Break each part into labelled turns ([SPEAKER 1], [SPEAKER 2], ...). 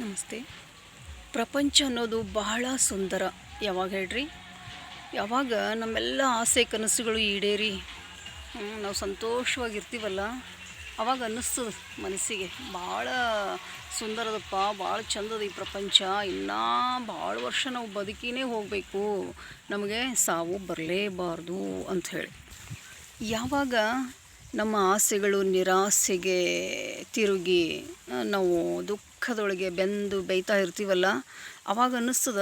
[SPEAKER 1] ನಮಸ್ತೆ. ಪ್ರಪಂಚ ಅನ್ನೋದು ಬಹಳ ಸುಂದರ, ಯಾವಾಗ ಹೇಳ್ರಿ? ಯಾವಾಗ ನಮ್ಮೆಲ್ಲ ಆಸೆ ಕನಸುಗಳು ಈಡೇರಿ ನಾವು ಸಂತೋಷವಾಗಿರ್ತೀವಲ್ಲ, ಅವಾಗ ಅನ್ನಿಸ್ತದೆ ಮನಸ್ಸಿಗೆ. ಭಾಳ ಸುಂದರದಪ್ಪ ಭಾಳ ಚಂದದ ಈ ಪ್ರಪಂಚ. ಇನ್ನೂ ಭಾಳ ವರ್ಷ ನಾವು ಬದುಕಿನೇ ಹೋಗಬೇಕು. ನಮಗೆ ಸಾವು ಬರಲೇಬಾರ್ದು ಅಂಥೇಳಿ ಯಾವಾಗ ನಮ್ಮ ಆಸೆಗಳು ನಿರಾಸೆಗೆ ತಿರುಗಿ ನಾವು ದುಃಖದೊಳಗೆ ಬೆಂದು ಬೇಯ್ತಾ ಇರ್ತೀವಲ್ಲ, ಅವಾಗ ಅನ್ನಿಸ್ತದ,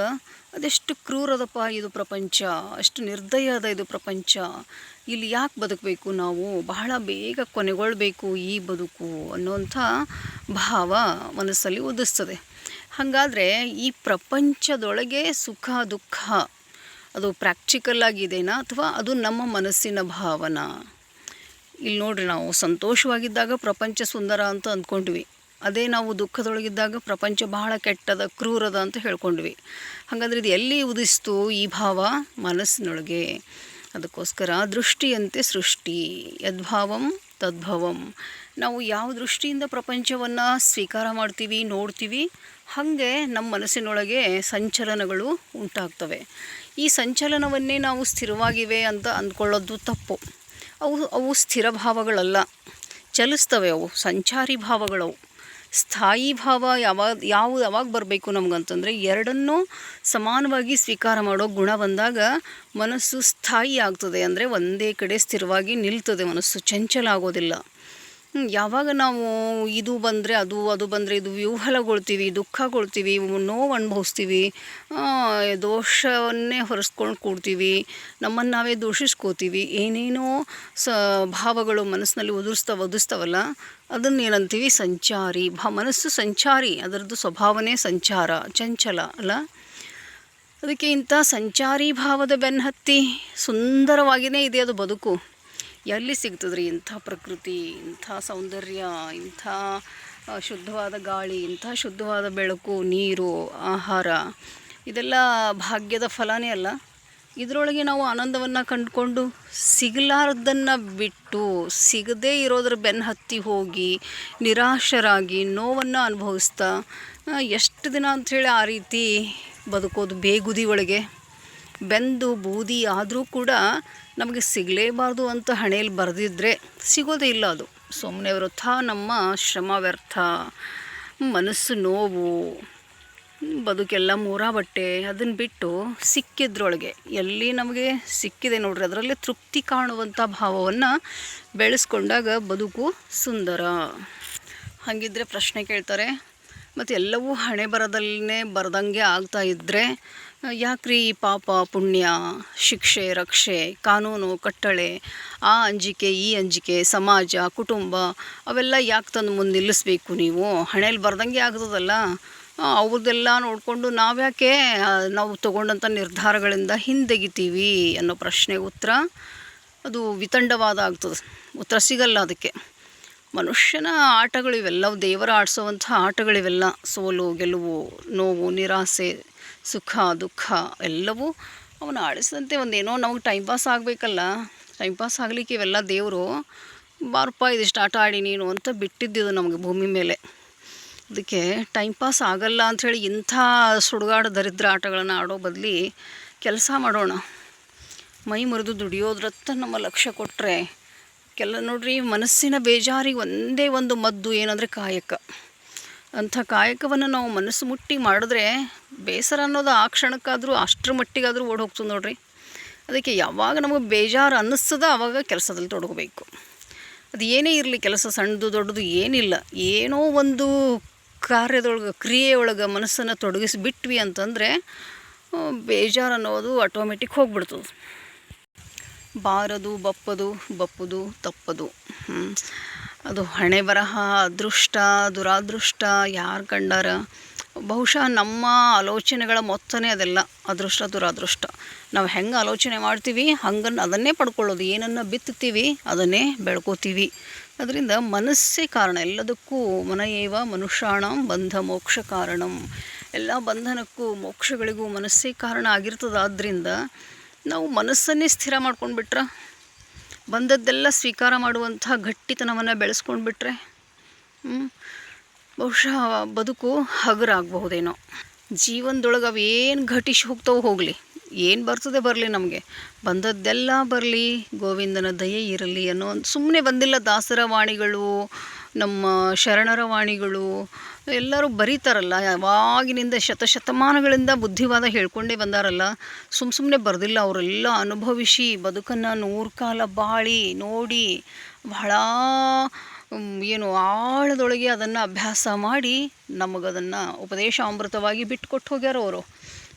[SPEAKER 1] ಅದೆಷ್ಟು ಕ್ರೂರದಪ್ಪ ಇದು ಪ್ರಪಂಚ, ಅಷ್ಟು ನಿರ್ದಯ ಅದ ಇದು ಪ್ರಪಂಚ, ಇಲ್ಲಿ ಯಾಕೆ ಬದುಕಬೇಕು ನಾವು, ಬಹಳ ಬೇಗ ಕೊನೆಗೊಳ್ಬೇಕು ಈ ಬದುಕು ಅನ್ನುವಂಥ ಭಾವ ಮನಸ್ಸಲ್ಲಿ ಉದಿಸ್ತದೆ ಹಾಗಾದರೆ ಈ ಪ್ರಪಂಚದೊಳಗೆ ಸುಖ, ದುಃಖ, ಅದು ಪ್ರಾಕ್ಟಿಕಲ್ ಆಗಿದೆನಾ ಅಥವಾ ಅದು ನಮ್ಮ ಮನಸ್ಸಿನ ಭಾವನಾ? ಇಲ್ಲಿ ನೋಡ್ರಿ ನಾವು ಸಂತೋಷವಾಗಿದ್ದಾಗ ಪ್ರಪಂಚ ಸುಂದರ ಅಂತ ಅಂದ್ಕೊಂಡ್ವಿ. ಅದೇ ನಾವು ದುಃಖದೊಳಗಿದ್ದಾಗ ಪ್ರಪಂಚ ಬಹಳ ಕೆಟ್ಟದ, ಕ್ರೂರದ ಅಂತ ಹೇಳ್ಕೊಂಡ್ವಿ. ಹಾಗಾದ್ರೆ ಇದು ಎಲ್ಲಿ ಉದಿಸ್ತು ಈ ಭಾವ? ಮನಸ್ಸಿನೊಳಗೆ. ಅದಕ್ಕೋಸ್ಕರ ದೃಷ್ಟಿಯಂತೆ ಸೃಷ್ಟಿ. ಯದ್ಭಾವಂ ತದ್ಭವಂ. ನಾವು ಯಾವ ದೃಷ್ಟಿಯಿಂದ ಪ್ರಪಂಚವನ್ನು ಸ್ವೀಕಾರ ಮಾಡ್ತೀವಿ, ನೋಡ್ತೀವಿ, ಹಾಗೆ ನಮ್ಮ ಮನಸ್ಸಿನೊಳಗೆ ಸಂಚಲನಗಳು ಉಂಟಾಗ್ತವೆ. ಈ ಸಂಚಲನವನ್ನೇ ನಾವು ಸ್ಥಿರವಾಗಿವೆ ಅಂತ ಅಂದ್ಕೊಳ್ಳೋದು ತಪ್ಪು. ಅವು ಅವು ಸ್ಥಿರ ಭಾವಗಳಲ್ಲ. ಚಲಿಸ್ತವೆ ಅವು, ಸಂಚಾರಿ ಭಾವಗಳವು. ಸ್ಥಾಯಿ ಭಾವ ಯಾವಾಗ, ಯಾವ ಯಾವಾಗ ಬರಬೇಕು ನಮಗಂತಂದರೆ ಎರಡನ್ನೂ ಸಮಾನವಾಗಿ ಸ್ವೀಕಾರ ಮಾಡೋ ಗುಣ ಬಂದಾಗ ಮನಸ್ಸು ಸ್ಥಾಯಿ ಆಗ್ತದೆ. ಅಂದರೆ ಒಂದೇ ಕಡೆ ಸ್ಥಿರವಾಗಿ ನಿಲ್ತದೆ ಮನಸ್ಸು, ಚಂಚಲ ಆಗೋದಿಲ್ಲ. ಯಾವಾಗ ನಾವು ಇದು ಬಂದರೆ ಅದು ಅದು ಬಂದರೆ ಇದು ವ್ಯೂಹಲಗೊಳ್ತೀವಿ, ದುಃಖಗೊಳ್ತೀವಿ, ನೋವು ಅನುಭವಿಸ್ತೀವಿ ದೋಷವನ್ನೇ ಹೊರಿಸ್ಕೊಂಡು ಕೂಡ್ತೀವಿ, ನಮ್ಮನ್ನು ನಾವೇ ದೂಷಿಸ್ಕೋತೀವಿ, ಏನೇನೋ ಸ, ಭಾವಗಳು ಮನಸ್ಸಿನಲ್ಲಿ ಉದುರಿಸ್ತಾ ಒದಿಸ್ತಾವಲ್ಲ ಅದನ್ನು ಏನಂತೀವಿ ಸಂಚಾರಿ. ಭಾ, ಮನಸ್ಸು ಸಂಚಾರಿ, ಅದರದ್ದು ಸ್ವಭಾವನೇ ಸಂಚಾರ, ಚಂಚಲ, ಅಲ್ಲ? ಅದಕ್ಕೆ ಇಂಥ ಸಂಚಾರಿ ಭಾವದ ಬೆನ್ನತ್ತಿ ಸುಂದರವಾಗಿಯೇ ಇದೆ ಅದು ಬದುಕು. ಎಲ್ಲಿ ಸಿಗ್ತದ್ರಿ ಇಂಥ ಪ್ರಕೃತಿ, ಇಂಥ ಸೌಂದರ್ಯ, ಇಂಥ ಶುದ್ಧವಾದ ಗಾಳಿ, ಇಂಥ ಶುದ್ಧವಾದ ಬೆಳಕು, ನೀರು, ಆಹಾರ, ಇದೆಲ್ಲ ಭಾಗ್ಯದ ಫಲನೇ ಅಲ್ಲ. ಇದರೊಳಗೆ ನಾವು ಆನಂದವನ್ನು ಕಂಡುಕೊಂಡು ಸಿಗಲಾರ್ದನ್ನು ಬಿಟ್ಟು ಸಿಗದೇ ಇರೋದ್ರ ಬೆನ್ನು ಹತ್ತಿ ಹೋಗಿ ನಿರಾಶರಾಗಿ ನೋವನ್ನು ಅನುಭವಿಸ್ತಾ ಎಷ್ಟು ದಿನ ಅಂಥೇಳಿ ಆ ರೀತಿ ಬದುಕೋದು ಬೇಗುದಿ ಒಳಗೆ. ಬೆಂದು ಬೂದಿ ಆದರೂ ಕೂಡ ನಮಗೆ ಸಿಗಲೇಬಾರ್ದು ಅಂತ ಹಣೆಯಲ್ಲಿ ಬರೆದಿದ್ದರೆ ಸಿಗೋದೇ ಇಲ್ಲ ಅದು. ಸುಮ್ಮನೆ ವೃಥ ನಮ್ಮ ಶ್ರಮ ವ್ಯರ್ಥ, ಮನಸ್ಸು ನೋವು, ಬದುಕೆಲ್ಲ ಮೂರ ಬಟ್ಟೆ ಅದನ್ನು ಬಿಟ್ಟು ಸಿಕ್ಕಿದ್ರೊಳಗೆ ಎಲ್ಲಿ ನಮಗೆ ಸಿಕ್ಕಿದೆ ನೋಡ್ರಿ, ಅದರಲ್ಲಿ ತೃಪ್ತಿ ಕಾಣುವಂಥ ಭಾವವನ್ನು ಬೆಳೆಸ್ಕೊಂಡಾಗ ಬದುಕು ಸುಂದರ. ಹಾಗಿದ್ರೆ ಪ್ರಶ್ನೆ ಕೇಳ್ತಾರೆ ಮತ್ತು ಎಲ್ಲವೂ ಹಣೆ ಬರದಲ್ಲೇ ಬರದಂಗೆ ಆಗ್ತಾ ಇದ್ದರೆ ಯಾಕ್ರಿ ಪಾಪ, ಪುಣ್ಯ, ಶಿಕ್ಷೆ, ರಕ್ಷೆ, ಕಾನೂನು, ಕಟ್ಟಳೆ, ಆ ಅಂಜಿಕೆ, ಈ ಅಂಜಿಕೆ, ಸಮಾಜ, ಕುಟುಂಬ, ಅವೆಲ್ಲ ಯಾಕೆ ತಂದು ಮುಂದೆ ನಿಲ್ಲಿಸ್ಬೇಕು ನೀವು? ಹಣೆಯಲ್ಲಿ ಬರ್ದಂಗೆ ಆಗ್ತದಲ್ಲ. ಅವ್ರದ್ದೆಲ್ಲ ನೋಡಿಕೊಂಡು ನಾವ್ಯಾಕೆ ನಾವು ತಗೊಂಡಂಥ ನಿರ್ಧಾರಗಳಿಂದ ಹಿಂದೆಗಿತೀವಿ ಅನ್ನೋ ಪ್ರಶ್ನೆಗೆ ಉತ್ತರ, ಅದು ವಿತಂಡವಾದ ಆಗ್ತದೆ. ಉತ್ತರ ಸಿಗಲ್ಲ ಅದಕ್ಕೆ. ಮನುಷ್ಯನ ಆಟಗಳಿವೆಲ್ಲ, ದೇವರ ಆಡಿಸುವಂಥ ಆಟಗಳಿವೆಲ್ಲ, ಸೋಲು, ಗೆಲುವು, ನೋವು, ನಿರಾಸೆ ಸುಖ, ದುಃಖ ಎಲ್ಲವೂ ಅವನು ಆಡಿಸಿದಂತೆ ಒಂದೇನೋ ನಮಗೆ ಟೈಮ್ ಪಾಸ್ ಆಗಬೇಕಲ್ಲ. ಟೈಮ್ ಪಾಸ್ ಆಗಲಿಕ್ಕೆ ಇವೆಲ್ಲ ದೇವರು ಬಾರಪ್ಪ ಇದಿಷ್ಟು ಆಟ ಆಡಿ ನೀನು ಅಂತ ಬಿಟ್ಟಿದ್ದಿದ್ದು ನಮಗೆ ಭೂಮಿ ಮೇಲೆ. ಅದಕ್ಕೆ ಟೈಮ್ ಪಾಸ್ ಆಗಲ್ಲ ಅಂಥೇಳಿ ಇಂಥ ಸುಡುಗಾಡು ದರಿದ್ರ ಆಟಗಳನ್ನು ಆಡೋ ಬದಲಿ ಕೆಲಸ ಮಾಡೋಣ. ಮೈ ಮುರಿದು ದುಡಿಯೋದ್ರತ್ತ ನಮ್ಮ ಲಕ್ಷ್ಯ ಕೊಟ್ಟರೆ ಕೆಲ ನೋಡ್ರಿ ಮನಸ್ಸಿನ ಬೇಜಾರಿಗೆ ಒಂದೇ ಒಂದು ಮದ್ದು ಏನಂದರೆ ಕಾಯಕ. ಅಂಥ ಕಾಯಕವನ್ನು ನಾವು ಮನಸ್ಸು ಮುಟ್ಟಿ ಮಾಡಿದ್ರೆ ಬೇಸರ ಅನ್ನೋದು ಆ ಕ್ಷಣಕ್ಕಾದರೂ ಅಷ್ಟರ ಮಟ್ಟಿಗಾದರೂ ಓಡಿ ಹೋಗ್ತದೆ ನೋಡ್ರಿ. ಅದಕ್ಕೆ ಯಾವಾಗ ನಮಗೆ ಬೇಜಾರು ಅನ್ನಿಸ್ತದ ಆವಾಗ ಕೆಲಸದಲ್ಲಿ ತೊಡಗಬೇಕು. ಅದು ಏನೇ ಇರಲಿ ಕೆಲಸ ಸಣ್ಣದು ದೊಡ್ಡದು ಏನಿಲ್ಲ. ಏನೋ ಒಂದು ಕಾರ್ಯದೊಳಗೆ, ಕ್ರಿಯೆಯೊಳಗೆ ಮನಸ್ಸನ್ನು ತೊಡಗಿಸಿ ಬಿಟ್ವಿ ಅಂತಂದರೆ ಬೇಜಾರು ಅನ್ನೋದು ಆಟೋಮೆಟಿಕ್ ಹೋಗ್ಬಿಡ್ತದೆ. ಬಾರದು, ಬಪ್ಪದು ಬಪ್ಪದು, ತಪ್ಪದು. ಅದು ಹಣೆ ಬರಹ, ಅದೃಷ್ಟ, ದುರಾದೃಷ್ಟ, ಯಾರು ಕಂಡಾರ? ಬಹುಶಃ ನಮ್ಮ ಆಲೋಚನೆಗಳ ಮೊತ್ತನೇ ಅದೆಲ್ಲ, ಅದೃಷ್ಟ, ದುರಾದೃಷ್ಟ. ನಾವು ಹೆಂಗೆ ಆಲೋಚನೆ ಮಾಡ್ತೀವಿ ಹಂಗನ್ನು ಅದನ್ನೇ ಪಡ್ಕೊಳ್ಳೋದು. ಏನನ್ನು ಬಿತ್ತುತ್ತೀವಿ, ಅದನ್ನೇ ಬೆಳ್ಕೋತೀವಿ. ಅದರಿಂದ ಮನಸ್ಸೇ ಕಾರಣ. ಎಲ್ಲದಕ್ಕೂ ಮನಯೇವ ಮನುಷ್ಯಾಣಂ ಬಂಧ ಮೋಕ್ಷ ಕಾರಣಂ. ಎಲ್ಲ ಬಂಧನಕ್ಕೂ ಮೋಕ್ಷಗಳಿಗೂ ಮನಸ್ಸೇ ಕಾರಣ ಆಗಿರ್ತದಾದ್ರಿಂದ ನಾವು ಮನಸ್ಸನ್ನೇ ಸ್ಥಿರ ಮಾಡ್ಕೊಂಡ್ಬಿಟ್ರೆ ಬಂದದ್ದೆಲ್ಲ ಸ್ವೀಕಾರ ಮಾಡುವಂತಹ ಗಟ್ಟಿತನವನ್ನು ಬೆಳೆಸ್ಕೊಂಡು ಬಿಟ್ರೆ ಬಹುಶಃ ಬದುಕು ಹಗುರಾಗಬಹುದೇನೋ. ಜೀವನದೊಳಗೆ ಅವೇನು ಘಟಿಸಿ ಹೋಗ್ತಾವೆ ಹೋಗಲಿ, ಏನು ಬರ್ತದೆ ಬರಲಿ ನಮಗೆ. ಬಂದದ್ದೆಲ್ಲ ಬರಲಿ, ಗೋವಿಂದನ ದಯೆ ಇರಲಿ ಅನ್ನೋ ಸುಮ್ಮನೆ ಬಂದಿಲ್ಲ ದಾಸರ ವಾಣಿಗಳು ನಮ್ಮ ಶರಣರ ವಾಣಿಗಳು ಎಲ್ಲರೂ ಬರೀತಾರಲ್ಲ, ಯಾವಾಗಿನಿಂದ ಶತಶತಮಾನಗಳಿಂದ ಬುದ್ಧಿವಾದ ಹೇಳ್ಕೊಂಡೇ ಬಂದಾರಲ್ಲ ಸುಮ್ಮ ಸುಮ್ಮನೆ ಬರೆದಿಲ್ಲ, ಅವರೆಲ್ಲ ಅನುಭವಿಸಿ ಬದುಕನ್ನು ನೂರು ಕಾಲ ಬಾಳಿ, ನೋಡಿ, ಬಹಳ ಏನು ಆಳದೊಳಗೆ ಅದನ್ನು ಅಭ್ಯಾಸ ಮಾಡಿ ನಮಗದನ್ನು ಉಪದೇಶ ಅಮೃತವಾಗಿ ಬಿಟ್ಕೊಟ್ಟು ಹೋಗ್ಯಾರ ಅವರು.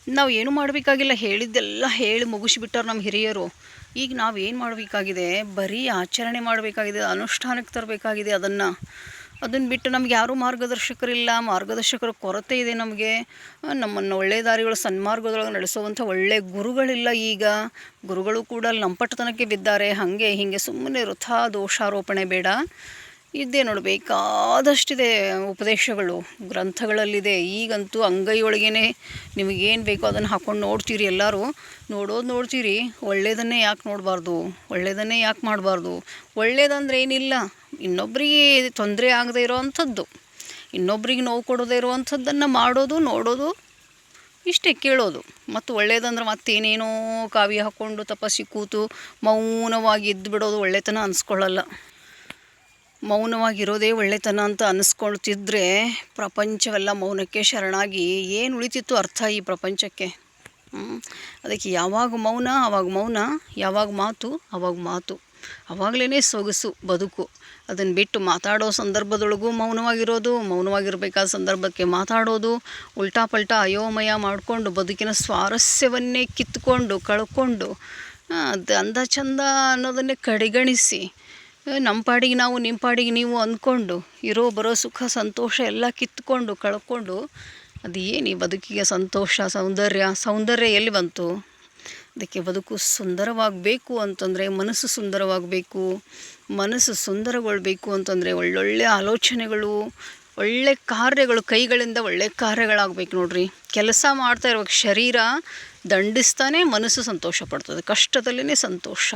[SPEAKER 1] ನಾವು ಏನು ಮಾಡಬೇಕಾಗಿಲ್ಲ, ಹೇಳಿದ್ದೆಲ್ಲ ಹೇಳಿ ಮುಗಿಸ್ಬಿಟ್ಟಾರ ನಮ್ಮ ಹಿರಿಯರು. ಈಗ ನಾವು ಏನು ಮಾಡಬೇಕಾಗಿದೆ? ಬರೀ ಆಚರಣೆ ಮಾಡಬೇಕಾಗಿದೆ ಅನುಷ್ಠಾನಕ್ಕೆ ತರಬೇಕಾಗಿದೆ ಅದನ್ನು. ಅದನ್ನು ಬಿಟ್ಟು ನಮ್ಗೆ ಯಾರೂ ಮಾರ್ಗದರ್ಶಕರಿಲ್ಲ, ಮಾರ್ಗದರ್ಶಕರ ಕೊರತೆ ಇದೆ ನಮಗೆ. ನಮ್ಮನ್ನು ಒಳ್ಳೆ ದಾರಿಗಳು, ಸನ್ಮಾರ್ಗದೊಳಗೆ ನಡೆಸುವಂಥ ಒಳ್ಳೆಯ ಗುರುಗಳಿಲ್ಲ ಈಗ. ಗುರುಗಳು ಕೂಡ ಲಂಪಟತನಕ್ಕೆ ಬಿದ್ದಾರೆ. ಹಾಗೆ ಹೀಗೆ ಸುಮ್ಮನೆ ವೃಥಾ ದೋಷಾರೋಪಣೆ ಬೇಡ. ಇದ್ದೇ ನೋಡು, ಬೇಕಾದಷ್ಟಿದೆ ಉಪದೇಶಗಳು, ಗ್ರಂಥಗಳಲ್ಲಿದೆ. ಈಗಂತೂ ಅಂಗೈಯೊಳಗೇ ನಿಮಗೇನು ಬೇಕೋ ಅದನ್ನು ಹಾಕ್ಕೊಂಡು ನೋಡ್ತೀರಿ ಎಲ್ಲರೂ. ನೋಡೋದು ನೋಡ್ತೀರಿ ಒಳ್ಳೆಯದನ್ನೇ ಯಾಕೆ ನೋಡಬಾರ್ದು? ಒಳ್ಳೆಯದನ್ನೇ ಯಾಕೆ ಮಾಡಬಾರ್ದು? ಒಳ್ಳೇದಂದ್ರೆ ಏನಿಲ್ಲ ಇನ್ನೊಬ್ಬರಿಗೆ ತೊಂದರೆ ಆಗದೇ ಇರೋವಂಥದ್ದು ಇನ್ನೊಬ್ರಿಗೆ ನೋವು ಕೊಡೋದೇ ಇರುವಂಥದ್ದನ್ನು ಮಾಡೋದು, ನೋಡೋದು, ಇಷ್ಟೇ ಕೇಳೋದು. ಮತ್ತು ಒಳ್ಳೇದಂದ್ರೆ ಮತ್ತೇನೇನೋ ಕಾವಿ ಹಾಕ್ಕೊಂಡು ತಪಸ್ಸಿ ಕೂತು ಮೌನವಾಗಿ ಇದ್ದು ಬಿಡೋದು ಒಳ್ಳೆತನ ಅನಿಸ್ಕೊಳ್ಳಲ್ಲ. ಮೌನವಾಗಿರೋದೇ ಒಳ್ಳೆತನ ಅಂತ ಅನ್ನಿಸ್ಕೊಳ್ತಿದ್ರೆ ಪ್ರಪಂಚವೆಲ್ಲ ಮೌನಕ್ಕೆ ಶರಣಾಗಿ ಏನು ಉಳಿತಿತ್ತು ಅರ್ಥ ಈ ಪ್ರಪಂಚಕ್ಕೆ? ಅದಕ್ಕೆ ಯಾವಾಗ ಮೌನ ಆವಾಗ ಮೌನ, ಯಾವಾಗ ಮಾತು ಆವಾಗ ಮಾತು. ಆವಾಗಲೇ ಸೊಗಸು, ಬದುಕು. ಅದನ್ನು ಬಿಟ್ಟು ಮಾತಾಡೋ ಸಂದರ್ಭದೊಳಗೂ ಮೌನವಾಗಿರೋದು, ಮೌನವಾಗಿರಬೇಕಾದ ಸಂದರ್ಭಕ್ಕೆ ಮಾತಾಡೋದು, ಉಲ್ಟಾ ಪಲ್ಟಾ ಅಯೋಮಯ ಮಾಡಿಕೊಂಡು ಬದುಕಿನ ಸ್ವಾರಸ್ಯವನ್ನೇ ಕಿತ್ಕೊಂಡು, ಕಳ್ಕೊಂಡು ಅದು ಅಂದ ಚಂದ ಅನ್ನೋದನ್ನೇ ಕಡೆಗಣಿಸಿ ನಮ್ಮ ಪಾಡಿಗೆ ನಾವು ನಿಮ್ಮ ಪಾಡಿಗೆ ನೀವು ಅಂದ್ಕೊಂಡು, ಇರೋ, ಬರೋ ಸುಖ, ಸಂತೋಷ ಎಲ್ಲ ಕಿತ್ಕೊಂಡು, ಕಳ್ಕೊಂಡು, ಅದು ಏನು ಬದುಕಿಗೆ ಸಂತೋಷ, ಸೌಂದರ್ಯ ಸೌಂದರ್ಯ ಎಲ್ಲಿ ಬಂತು? ಅದಕ್ಕೆ ಬದುಕು ಸುಂದರವಾಗಬೇಕು ಅಂತಂದರೆ, ಮನಸ್ಸು ಸುಂದರವಾಗಬೇಕು, ಮನಸ್ಸು ಸುಂದರಗೊಳ್ಬೇಕು ಅಂತಂದರೆ, ಒಳ್ಳೊಳ್ಳೆ ಆಲೋಚನೆಗಳು ಒಳ್ಳೆ ಕಾರ್ಯಗಳು, ಕೈಗಳಿಂದ ಒಳ್ಳೆ ಕಾರ್ಯಗಳಾಗಬೇಕು ನೋಡ್ರಿ. ಕೆಲಸ ಮಾಡ್ತಾ ಇರುವಾಗ ಶರೀರ ದಂಡಿಸ್ತಾನೆ ಮನಸ್ಸು ಸಂತೋಷ ಪಡ್ತದೆ. ಕಷ್ಟದಲ್ಲೇ ಸಂತೋಷ.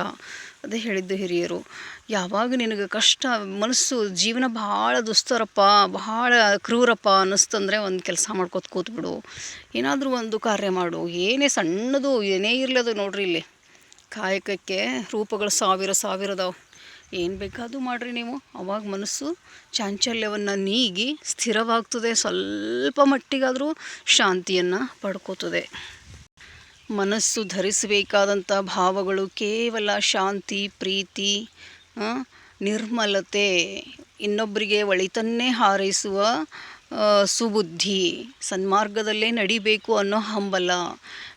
[SPEAKER 1] ಅದೇ ಹೇಳಿದ್ದು ಹಿರಿಯರು. ಯಾವಾಗ ನಿನಗೆ ಕಷ್ಟ, ಮನಸ್ಸು, ಜೀವನ ಭಾಳ ದುಸ್ತರಪ್ಪ, ಭಾಳ ಕ್ರೂರಪ್ಪ ಅನ್ನಿಸ್ತಂದ್ರೆ ಒಂದು ಕೆಲಸ ಮಾಡ್ಕೋತ ಕೂತ್ಬಿಡು. ಏನಾದರೂ ಒಂದು ಕಾರ್ಯ ಮಾಡು. ಏನೇ ಸಣ್ಣದು, ಏನೇ ಇರಲಿ ಅದು ನೋಡ್ರಿ ಇಲ್ಲಿ. ಕಾಯಕಕ್ಕೆ ರೂಪಗಳು ಸಾವಿರ, ಸಾವಿರದವು. ಏನು ಬೇಕಾದರೂ ಮಾಡಿರಿ ನೀವು. ಅವಾಗ ಮನಸ್ಸು ಚಾಂಚಲ್ಯವನ್ನು ನೀಗಿ ಸ್ಥಿರವಾಗ್ತದೆ. ಸ್ವಲ್ಪ ಮಟ್ಟಿಗಾದರೂ ಶಾಂತಿಯನ್ನು ಪಡ್ಕೋತದೆ. ಮನಸ್ಸು ಧರಿಸಬೇಕಾದಂಥ ಭಾವಗಳು ಕೇವಲ ಶಾಂತಿ, ಪ್ರೀತಿ ನಿರ್ಮಲತೆ ಇನ್ನೊಬ್ಬರಿಗೆ ಒಳಿತನ್ನೇ ಹಾರೈಸುವ ಸುಬುದ್ಧಿ, ಸನ್ಮಾರ್ಗದಲ್ಲೇ ನಡಿಬೇಕು ಅನ್ನೋ ಹಂಬಲ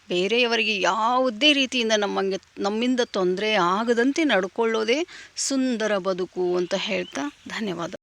[SPEAKER 1] ಬೇರೆಯವರಿಗೆ ಯಾವುದೇ ರೀತಿಯಿಂದ ನಮಗೆ ನಮ್ಮಿಂದ ತೊಂದರೆ ಆಗದಂತೆ ನಡ್ಕೊಳ್ಳೋದೇ ಸುಂದರ ಬದುಕು ಅಂತ ಹೇಳ್ತಾ ಧನ್ಯವಾದ.